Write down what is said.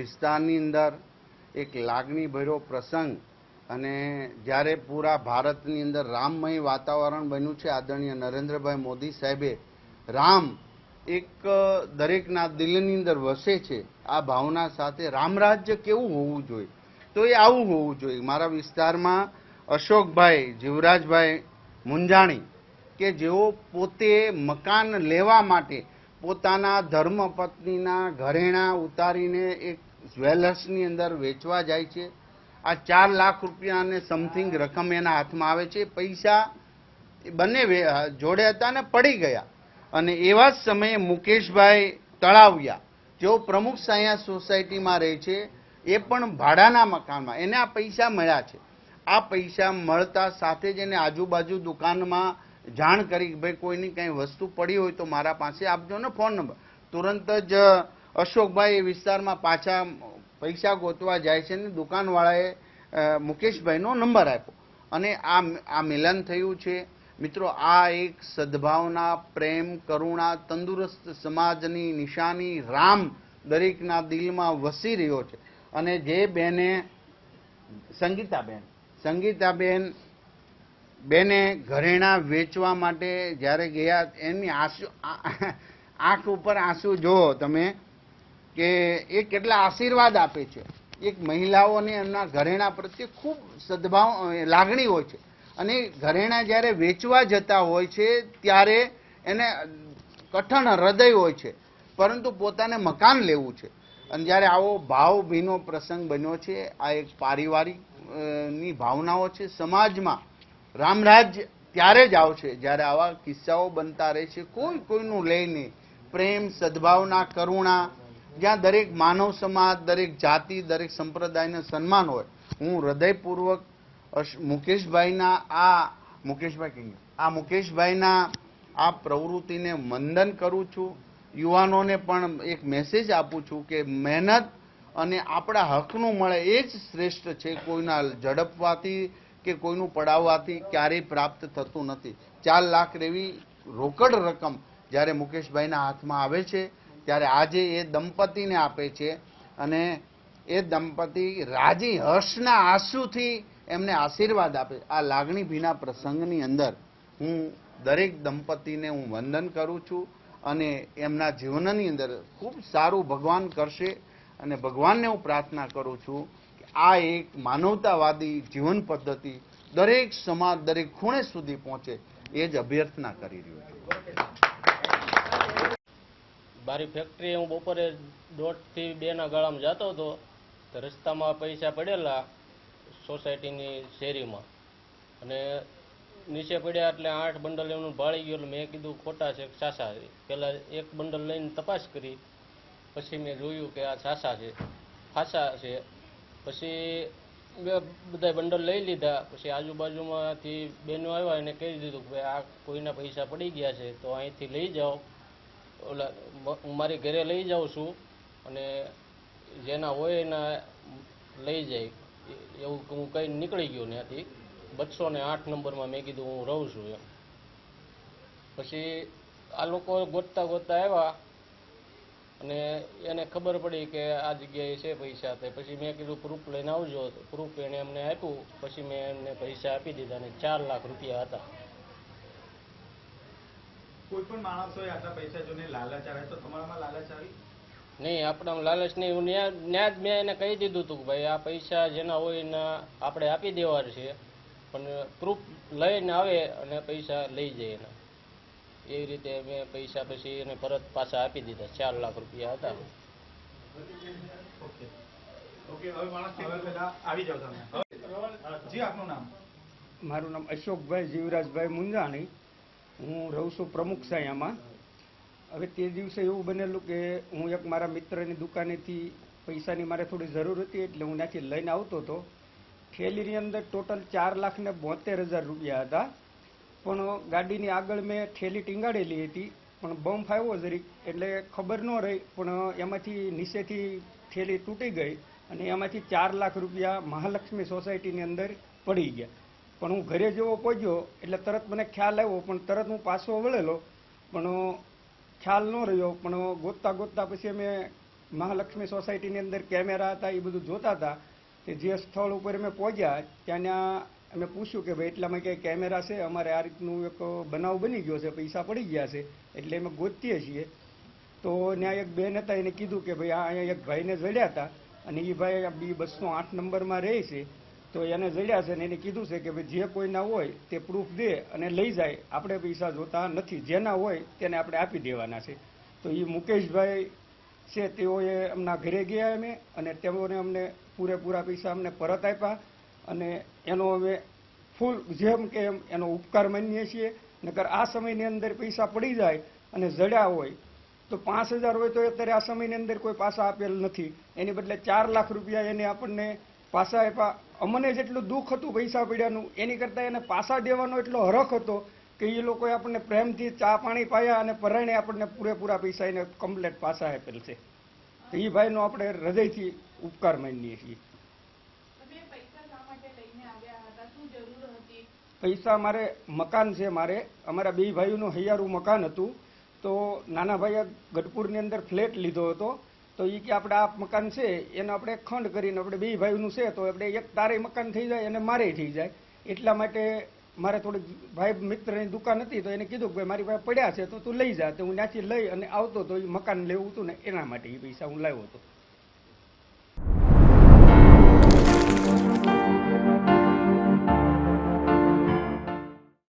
વિસ્તારની અંદર એક લાગણીભર્યો પ્રસંગ અને જ્યારે પૂરા ભારતની અંદર રામમય વાતાવરણ બન્યું છે, આદરણીય નરેન્દ્રભાઈ મોદી સાહેબે, રામ એક દરેકના દિલની અંદર વસે છે. આ ભાવના સાથે રામરાજ્ય કેવું હોવું જોઈએ? તો એ આવું હોવું જોઈએ. મારા વિસ્તારમાં અશોકભાઈ, જીવરાજભાઈ મુંજાણી કે જેઓ પોતે મકાન લેવા માટે પોતાના ધર્મપત્નીના ઘરેણાં ઉતારીને એક જ્વેલર્સની અંદર વેચવા જાય છે. આ ચાર લાખ રૂપિયા અને સમથિંગ રકમ એના હાથમાં આવે છે. પૈસા બંને જોડે હતા ને પડી ગયા. અને એવા જ સમયે મુકેશભાઈ તળાવિયા. જેઓ પ્રમુખ સાયા સોસાયટીમાં રહે છે, એ પણ ભાડાના મકાનમાં. એને આ પૈસા મળ્યા છે. આ પૈસા મળતા સાથે જ એને આજુબાજુ દુકાનમાં જાણ કરી ભાઈ, કોઈની કંઈ વસ્તુ પડી હોય તો મારા પાસે આપજો ને ફોન નંબર. તુરંત જ અશોકભાઈ એ વિસ્તારમાં પાછા પૈસા ગોતવા જાય છે ને દુકાનવાળાએ મુકેશભાઈનો નંબર આપ્યો. અને આ આ મિલન થયું છે. મિત્રો, આ એક સદભાવના, પ્રેમ, કરુણા, તંદુરસ્ત સમાજની નિશાની રામ દરેકના દિલમાં વસી રહ્યો છે. અને જે બેને, સંગીતાબેન સંગીતાબેન બેને ઘરેણાં વેચવા માટે જ્યારે ગયા, એની આંસુ આંખ ઉપર આંસુ જુઓ તમે. કે એ કેટલા આશીર્વાદ આપે છે. એક મહિલાઓને એમના ઘરેણાં પ્રત્યે ખૂબ સદભાવ લાગણી હોય છે. અને ઘરેણાં જ્યારે વેચવા જતા હોય છે, ત્યારે એને કઠણ હૃદય હોય છે, પરંતુ પોતાને મકાન લેવું છે. અને જ્યારે આવો ભાવભીનો પ્રસંગ બન્યો છે, આ એક પારિવારિકની ભાવનાઓ છે, સમાજમાં રામરાજ ત્યારે જ આવશે, જ્યારે આવા કિસ્સાઓ બનતા રહે છે કોઈ કોઈનું લઈ નહીં પ્રેમ, સદભાવના, કરુણા જ્યાં દરેક માનવ સમાજ, દરેક જાતિ, દરેક સંપ્રદાયને સન્માન હોય, હું હૃદયપૂર્વક મુકેશભાઈના આ, મુકેશભાઈ કહીએ, આ મુકેશભાઈના આ પ્રવૃત્તિને વંદન કરું છું. યુવાનોને પણ એક મેસેજ આપું છું કે મહેનત અને આપણા હકનું મળે એ જ શ્રેષ્ઠ છે. કોઈના ઝડપવાથી કે કોઈનું પડાવવાથી ક્યારેય પ્રાપ્ત થતું નથી. ચાર લાખ રેવી રોકડ રકમ જ્યારે મુકેશભાઈના હાથમાં આવે છે ત્યારે આજે એ દંપતીને આપે છે અને એ દંપતી રાજી હર્ષના આંસુથી એમને આશીર્વાદ આપે. આ લાગણી ભીના પ્રસંગની અંદર હું દરેક દંપતીને હું વંદન કરું છું અને એમના જીવનની અંદર ખૂબ સારું ભગવાન કરશે અને ભગવાનને હું પ્રાર્થના કરું છું કે આ એક માનવતાવાદી જીવન પદ્ધતિ દરેક સમાજ, દરેક ખૂણે સુધી પહોંચે એ જ અભ્યર્થના કરી રહ્યો છું. મારી ફેક્ટરી હું બપોરે દોઢથી બેના ગાળામાં જતો હતો તો રસ્તામાં પૈસા પડેલા સોસાયટીની શેરીમાં. અને નીચે પડ્યા એટલે આઠ બંડલ એમનું ભાળી ગયું એટલે મેં કીધું, ખોટા છે, સાસા છે. પહેલાં એક બંડલ લઈને તપાસ કરી. પછી મેં જોયું કે આ સાસા છે. ખાસા છે. પછી મેં બધા બંડલ લઈ લીધા. પછી આજુબાજુમાંથી બહેનો આવ્યા એને કહી દીધું કે આ કોઈના પૈસા પડી ગયા છે, તો અહીંથી લઈ જાઓ. મારી ઘરે લઈ જાઉં છું અને જેના હોય એના લઈ જાય. એવું હું કઈ નીકળી ગયો ત્યાંથી. બસો ને આઠ નંબરમાં મેં કીધું હું રહું છું એમ. પછી આ લોકો ગોતતા ગોતતા આવ્યા અને એને ખબર પડી કે આ જગ્યાએ છે પૈસા તે. પછી મેં કીધું પ્રૂફ લઈને આવજો. પ્રૂફ એણે અમને આપ્યું. પછી મેં એમને પૈસા આપી દીધા અને ચાર લાખ રૂપિયા હતા. કોઈ પણ માણસો આટલા પૈસા જોઈને લાલચ આવે તો તમારામાં લાલચ આવી? નહીં આપણા લાલચ નહીં હું ન્યા ન્યા મેં એને કહી દીધું હતું કે ભાઈ આ પૈસા જેના હોય એના આપણે આપી દેવા છે પણ પ્રૂફ લઈને આવે અને પૈસા લઈ જાય એના. એવી રીતે મેં પૈસા પછી એને પરત પાછા આપી દીધા ચાર લાખ રૂપિયા હતા. ઓકે. ઓકે હવે માણસ આવી જાઓ તમે. જી આપનું નામ? મારું નામ અશોકભાઈ જીવરાજભાઈ મુંજાણી. હું રહું છું પ્રમુખ સાયામાં હવે તે દિવસે એવું બનેલું કે હું એક મારા મિત્રની દુકાનેથી પૈસાની મારે થોડી જરૂર હતી એટલે હું ત્યાંથી લઈને આવતો હતો. થેલીની અંદર ટોટલ ચાર લાખ ને બોતેર હજાર રૂપિયા હતા. પણ ગાડીની આગળ મેં થેલી ટીંગાડેલી હતી, પણ બમ્પ આવ્યો જરીક એટલે ખબર ન રહી, પણ એમાંથી નીચેથી થેલી તૂટી ગઈ અને એમાંથી ચાર લાખ રૂપિયા મહાલક્ષ્મી સોસાયટીની અંદર પડી ગયા. પણ હું ઘરે જેવો પહોંચ્યો, એટલે તરત મને ખ્યાલ આવ્યો, પણ તરત હું પાછો વળેલો. પણ ખ્યાલ ન રહ્યો, પણ ગોતતા ગોતતા પછી અમે મહાલક્ષ્મી સોસાયટીની અંદર કેમેરા હતા, એ બધું જોતા હતા કે જે સ્થળ ઉપર અમે પહોંચ્યા, ત્યાંના અમે પૂછ્યું કે ભાઈ, એટલામાં ક્યાંય કેમેરા છે? અમારે આ રીતનું એક બનાવ બની ગયો છે, પૈસા પડી ગયા છે, એટલે અમે ગોતીએ છીએ. તો ત્યાં એક બેન હતા, એને કીધું કે ભાઈ, આ અહીંયા એક ભાઈને જડ્યા હતા, અને એ ભાઈ બી બસો આઠ નંબરમાં રહે છે. તો એને જડ્યા છે ને એને કીધું છે કે ભાઈ જે કોઈના હોય તે પ્રૂફ દે અને લઈ જાય. આપણે પૈસા જોતા નથી. જેના હોય તેને આપણે આપી દેવાના છે. તો એ મુકેશભાઈ છે, તેઓએ એમના ઘરે ગયા અમે અને તેઓને અમને પૂરેપૂરા પૈસા અમને પરત આપ્યા અને એનો અમે ફૂલ જેમ કે એમ એનો ઉપકાર માનીએ છીએ. નકર આ સમયની અંદર પૈસા પડી જાય અને જડ્યા હોય તો પાંચ હજાર હોય તો અત્યારે આ સમયની અંદર કોઈ પાસા આપેલ નથી. એની બદલે ચાર લાખ રૂપિયા એને આપણને પાસા આપ્યા. અમને જેટલું દુઃખ હતું પૈસા પડ્યાનું એની કરતાં એને પાસા દેવાનો એટલો હરખ હતો કે એ લોકોએ આપણને પ્રેમથી ચા પાણી પાયા અને પરાયણે આપણને પૂરેપૂરા પૈસા એને કમ્પ્લેટ પાસા આપેલ છે. તો એ ભાઈનો આપણે હૃદયથી ઉપકાર માનીએ છીએ. પૈસા મારે મકાન છે મારે. અમારા બે ભાઈઓનું હૈયારું મકાન હતું. તો નાના ભાઈએ ગઢપુરની અંદર ફ્લેટ લીધો હતો. તો એ કે આપણે આ મકાન છે, એનો આપણે ખંડ કરીને આપણે બે ભાઈનું છે, તો આપણે એક તારે મકાન થઈ જાય અને મારે થઈ જાય. એટલા માટે મારે થોડીક ભાઈ મિત્રની દુકાન હતી, તો એને કીધું કે ભાઈ મારી પાસે પડ્યા છે, તો તું લઈ જા. તો હું ત્યાંથી લઈ અને આવતો તો એ મકાન લેવું હતું ને એના માટે એ પૈસા હું લાવ્યો હતો.